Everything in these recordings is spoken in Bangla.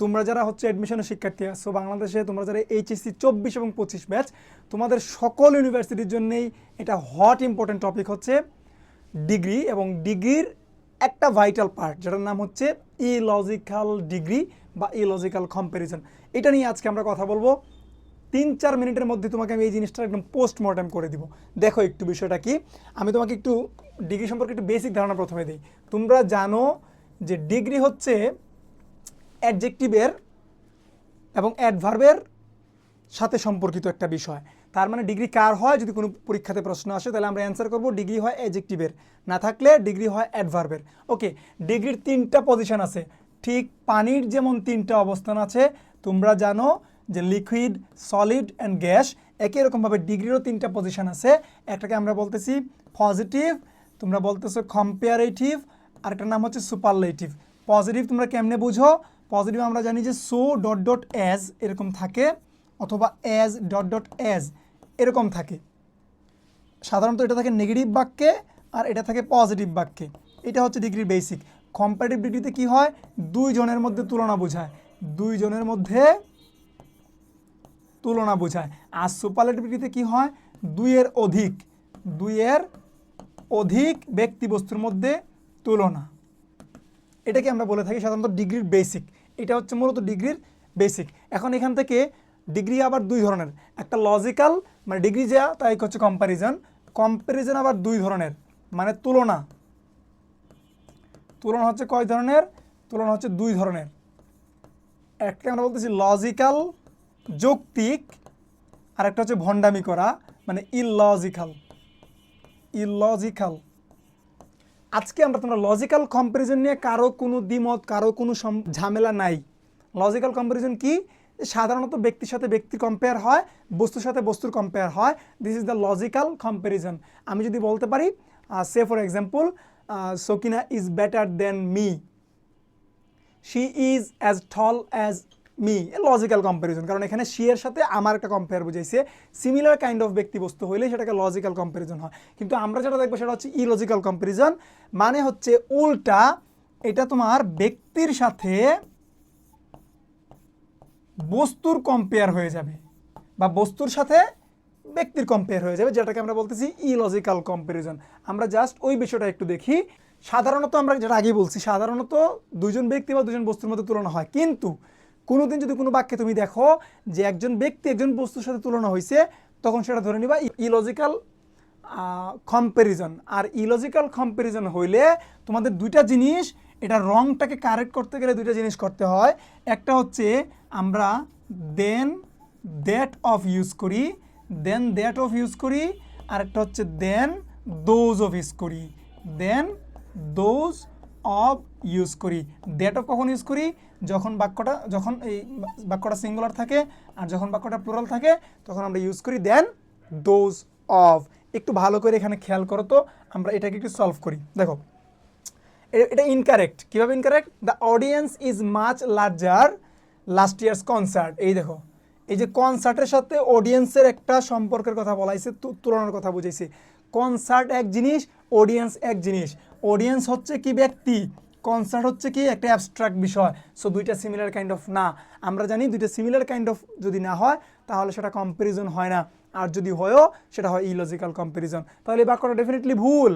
তোমরা যারা হচ্ছে অ্যাডমিশনের শিক্ষার্থী আছো বাংলাদেশে তোমরা যারা এইচএসসি চব্বিশ এবং পঁচিশ ব্যাচ তোমাদের সকল ইউনিভার্সিটির জন্যেই এটা হট ইম্পর্টেন্ট টপিক হচ্ছে ডিগ্রি এবং ডিগ্রির একটা ভাইটাল পার্ট যেটার নাম হচ্ছে ইলজিক্যাল ডিগ্রি বা ইলজিক্যাল কম্প্যারিজন এটা নিয়ে আজকে আমরা কথা বলব। তিন চার মিনিটের মধ্যে তোমাকে আমি এই জিনিসটা একদম পোস্টমর্টম করে দিব। দেখো একটু বিষয়টা কি। আমি তোমাকে একটু ডিগ্রি সম্পর্কে একটু বেসিক ধারণা প্রথমে দিই। তোমরা জানো যে ডিগ্রি হচ্ছে অ্যাডজেক্টিভের এবং অ্যাডভার্বের সাথে সম্পর্কিত একটা বিষয়। তার মানে ডিগ্রি কার হয়? যদি কোনো পরীক্ষাতে প্রশ্ন আসে, তাহলে আমরা অ্যান্সার করব ডিগ্রি হয় অ্যাডজেক্টিভের। না থাকলে ডিগ্রি হয় অ্যাডভার্বের। ওকে ডিগ্রির তিনটা পজিশন আছে। ঠিক পানির যেমন তিনটা অবস্থান আছে, তোমরা জানো যে লিকুইড সলিড অ্যান্ড গ্যাস একই রকমভাবে ডিগ্রিরও তিনটা পজিশন আছে। একটাকে আমরা বলতেছি পজিটিভ তোমরা বলতেছো কম্পেয়ারেটিভ আরেকটার নাম হচ্ছে সুপারলেটিভ পজিটিভ তোমরা কেমনে বুঝো? পজিটিভ আমরা জানি যে সো ডট ডট অ্যাজ এরকম থাকে অথবা অ্যাজ ডট ডট অ্যাজ এরকম থাকে। সাধারণত এটা থাকে নেগেটিভ বাক্যে আর এটা থাকে পজিটিভ বাক্যে। এটা হচ্ছে ডিগ্রির বেসিক কম্পারেটিভ ডিগ্রিতে কি হয়? দুই জনের মধ্যে তুলনা বোঝায়। দুই জনের মধ্যে তুলনা বোঝায়। আর সুপারলেটিভ ডিগ্রিতে কি হয়? দুইয়ের অধিক। দুইয়ের অধিক ব্যক্তি বস্তুর মধ্যে তুলনা। এটাকে আমরা বলে থাকি সাধারণত ডিগ্রির বেসিক এটা হচ্ছে মূলত ডিগ্রির বেসিক এখন এখান থেকে ডিগ্রি আবার দুই ধরনের। একটা লজিক্যাল মানে ডিগ্রি যা তাই হচ্ছে কম্প্যারিজন কম্প্যারিজন আবার দুই ধরনের মানে তুলনা। তুলনা হচ্ছে কয় ধরনের? তুলনা হচ্ছে দুই ধরনের। একটা আমরা বলতেছি লজিক্যাল যৌক্তিক। আর একটা হচ্ছে ভণ্ডামি করা মানে ইললজিক্যাল ইললজিক্যাল আজকে আমরা তোমরা লজিক্যাল কম্প্যারিজন নিয়ে কারও কোনো দ্বিমত, কারও কোনো ঝামেলা নাই। লজিক্যাল কম্প্যারিজন কি? সাধারণত ব্যক্তির সাথে ব্যক্তির কম্পেয়ার হয়, বস্তুর সাথে বস্তুর কম্পেয়ার হয়। This is the logical comparison আমি যদি বলতে পারি say for example Sakina is better than me she is as tall as me logical comparison কারণ এখানে এর সাথে আমার একটা কম্পেয়ার বুঝাইছে সিমিলার কাইন্ড অফ ব্যক্তি বস্তু হইলে সেটাকে লজিক্যাল কম্প্যারিজন হয়। কিন্তু আমরা যেটা দেখব সেটা হচ্ছে ইলজিক্যাল কম্প্যারিজন মানে হচ্ছে উল্টা এটা তোমার ব্যক্তির সাথে বস্তুর কম্পেয়ার হয়ে যাবে বা বস্তুর সাথে ব্যক্তির কম্পেয়ার হয়ে যাবে, যেটাকে আমরা বলতেছি ইলজিক্যাল কম্প্যারিজন আমরা জাস্ট ওই বিষয়টা একটু দেখি। সাধারণত আমরা যেটা আগেই বলছি, সাধারণত দুজন ব্যক্তি বা দুজন বস্তুর মধ্যে তুলনা হয়। কিন্তু কোনোদিন যদি কোনো বাক্যে তুমি দেখো যে একজন ব্যক্তি একজন বস্তুর সাথে তুলনা হয়েছে তখন সেটা ধরে নিবা ইলজিক্যাল কম্প্যারিজন আর ইলজিক্যাল কম্প্যারিজন হইলে তোমাদের দুইটা জিনিস, এটা রংটাকে কারেক্ট করতে গেলে দুইটা জিনিস করতে হয়। একটা হচ্ছে আমরা দেন দ্যাট অফ ইউজ করি দেন দ্যাট অফ ইউজ করি আর একটা হচ্ছে দেন দোজ অফ ইউজ করি। দেন দোজ অফ ইউজ করি। দ্যাট অফ কখন ইউজ করি? যখন বাক্যটা, যখন এই বাক্যটা সিঙ্গুলার থাকে আর যখন বাক্যটা প্লুরাল থাকে, তখন আমরা ইউজ করি দেন দোজ অফ একটু ভালো করে এখানে খেয়াল করো তো, আমরা এটাকে একটু সলভ করি। দেখো এটা ইনকারেক্ট কীভাবে incorrect the audience is much larger last years concert এই দেখো, এই যে কনসার্টের সাথে অডিয়েন্সের একটা সম্পর্কের কথা বলাইছে তুলনার কথা বুঝাইছে। কনসার্ট এক জিনিস অডিয়েন্স এক জিনিস। অডিয়েন্স হচ্ছে কি ব্যক্তি? কনসার্ট হচ্ছে কি একটা অ্যাবস্ট্রাক্ট বিষয়। সো দুইটা সিমিলার কাইন্ড অফ না। আমরা জানি দুইটা সিমিলার কাইন্ড অফ যদি না হয়, তাহলে সেটা কম্প্যারিজন হয় না। আর যদি হয়ও, সেটা হয় ইলজিক্যাল কম্প্যারিজন তাহলে এই বাক্যটা ডেফিনেটলি ভুল।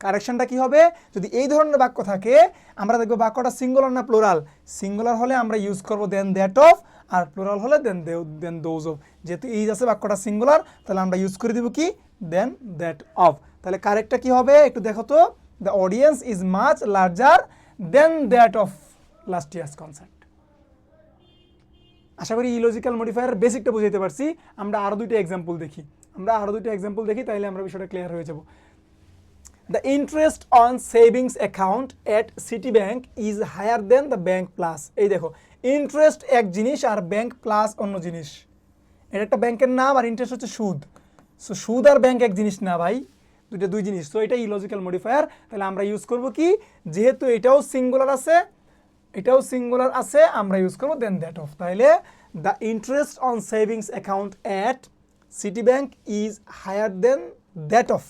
কারেকশনটা কি হবে? যদি এই ধরনের বাক্য থাকে, আমরা দেখব বাক্যটা সিঙ্গুলার না প্লোরাল সিঙ্গুলার হলে আমরা ইউজ করব দেন দ্যাট অফ আর প্লোরাল হলে দেন দেন দোজ অফ যেহেতু এই আছে বাক্যটা সিঙ্গুলার তাহলে আমরা ইউজ করে দিব কি? দেন দ্যাট অফ তাহলে কারেক্টটা কি হবে? একটু দেখো তো। The audience is much larger than that of last years concert আশা করি ইলজিক্যাল মডিফায়ার বেসিকটা বুঝাইতে পারছি। আমরা আরও দুইটা এক্সাম্পল দেখি। আমরা আরও দুইটা এক্সাম্পল দেখি, তাইলে আমরা বিষয়টা ক্লিয়ার হয়ে যাব। The interest on savings account account Citi Citibank is higher than the bank plus এই দেখো ইন্টারেস্ট এক জিনিস আর ব্যাংক প্লাস অন্য জিনিস। এটা একটা ব্যাংকের নাম আর ইন্টারেস্ট হচ্ছে সুদ। সো সুদ আর ব্যাংক এক জিনিস না ভাই। দুইটা দুই জিনিস। তো এটা ইলজিক্যাল মডিফায়ার তাহলে আমরা ইউজ করব কি? যেহেতু এটাও সিঙ্গুলার আছে, এটাও সিঙ্গুলার আছে, আমরা ইউজ করব দেন দ্যাট অফ তাহলে the interest on savings account at Citi bank is higher than that of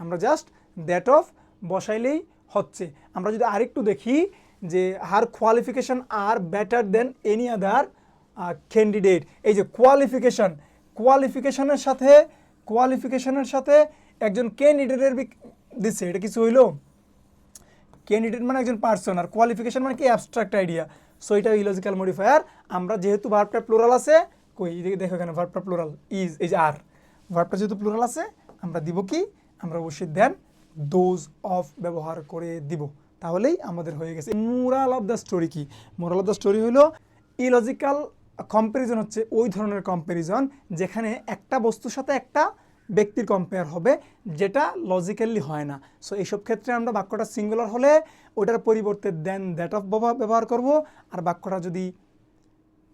আমরা জাস্ট দ্যাট অফ বসাইলেই হচ্ছে। আমরা যদি আরেকটু দেখি যে হার কোয়ালিফিকেশন আর better than any other candidate এই যে কোয়ালিফিকেশন কোয়ালিফিকেশানের সাথে কোয়ালিফিকেশানের সাথে একজন ক্যান্ডিডেটের দিচ্ছে এটা কিছু হইল? ক্যান্ডিডেট মানে একজন পার্সন আর কোয়ালিফিকেশন মানে কি? অ্যাবস্ট্রাক্ট আইডিয়া সো এটা ইলজিক্যাল মডিফায়ার আমরা যেহেতু ভার্বটা প্লুরাল আছে, কই দেখো এখানে ভার্বটা প্লুরাল ইজ এই যে আর ভার্বটা যেহেতু প্লুরাল আছে, আমরা দিব কি? আমরা অবশ্যই দেন ডোজ অফ ব্যবহার করে দিব। তাহলেই আমাদের হয়ে গেছে। মোরাল অফ দ্য স্টোরি কি? মোরাল অফ দ্য স্টোরি হলো ইলজিক্যাল কম্প্যারিজন হচ্ছে ওই ধরনের কম্প্যারিজন যেখানে একটা বস্তুর সাথে একটা ব্যক্তির কম্পেয়ার হবে, যেটা লজিক্যালি হয় না। সো এইসব ক্ষেত্রে আমরা বাক্যটা সিঙ্গুলার হলে ওটার পরিবর্তে দেন দ্যাট অফ ব্যবহার করব, আর বাক্যটা যদি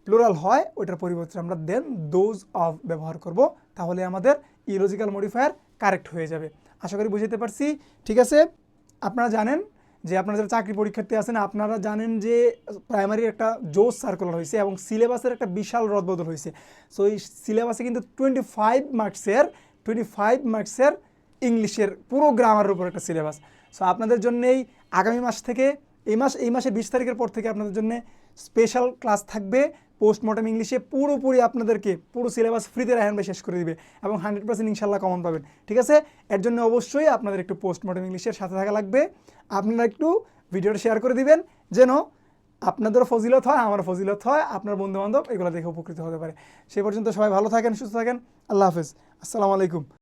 প্লুরাল হয় ওটার পরিবর্তে আমরা দেন দোজ অফ ব্যবহার করব, তাহলে আমাদের ইলজিক্যাল মডিফায়ার কারেক্ট হয়ে যাবে। আশা করি বুঝতে পারছি। ঠিক আছে? আপনারা জানেন যে আপনারা যারা চাকরি পরীক্ষার্থী আছেন, আপনারা জানেন যে প্রাইমারির একটা জোস সার্কুলার হয়েছে এবং সিলেবাসের একটা বিশাল রদবদল হয়েছে। সো এই সিলেবাসে কিন্তু টোয়েন্টি ফাইভ মার্কসের টোয়েন্টি ফাইভ মার্কসের ইংলিশের পুরো গ্রামারের উপর একটা সিলেবাস সো আপনাদের জন্যেই আগামী মাস থেকে, এই মাস, এই মাসের বিশ তারিখের পর থেকে আপনাদের জন্য স্পেশাল ক্লাস থাকবে। পোস্টমর্টম ইংলিশে পুরোপুরি আপনাদেরকে পুরো সিলেবাস ফ্রিতে রায়হান ভাই শেষ করে দিবে এবং হান্ড্রেড পার্সেন্ট ইনশাল্লাহ কমন পাবেন। ঠিক আছে? এর জন্য অবশ্যই আপনাদের একটু পোস্টমর্টম ইংলিশের সাথে থাকা লাগবে। আপনারা একটু ভিডিওটা শেয়ার করে দিবেন, যেন আপনাদেরও ফজিলত হয় আমার ফজিলত হয়, আপনার বন্ধু বান্ধব এগুলো দেখে উপকৃত হতে পারে। সেই পর্যন্ত সবাই ভালো থাকেন, সুস্থ থাকেন। আল্লাহ হাফেজ। আসসালামু আলাইকুম।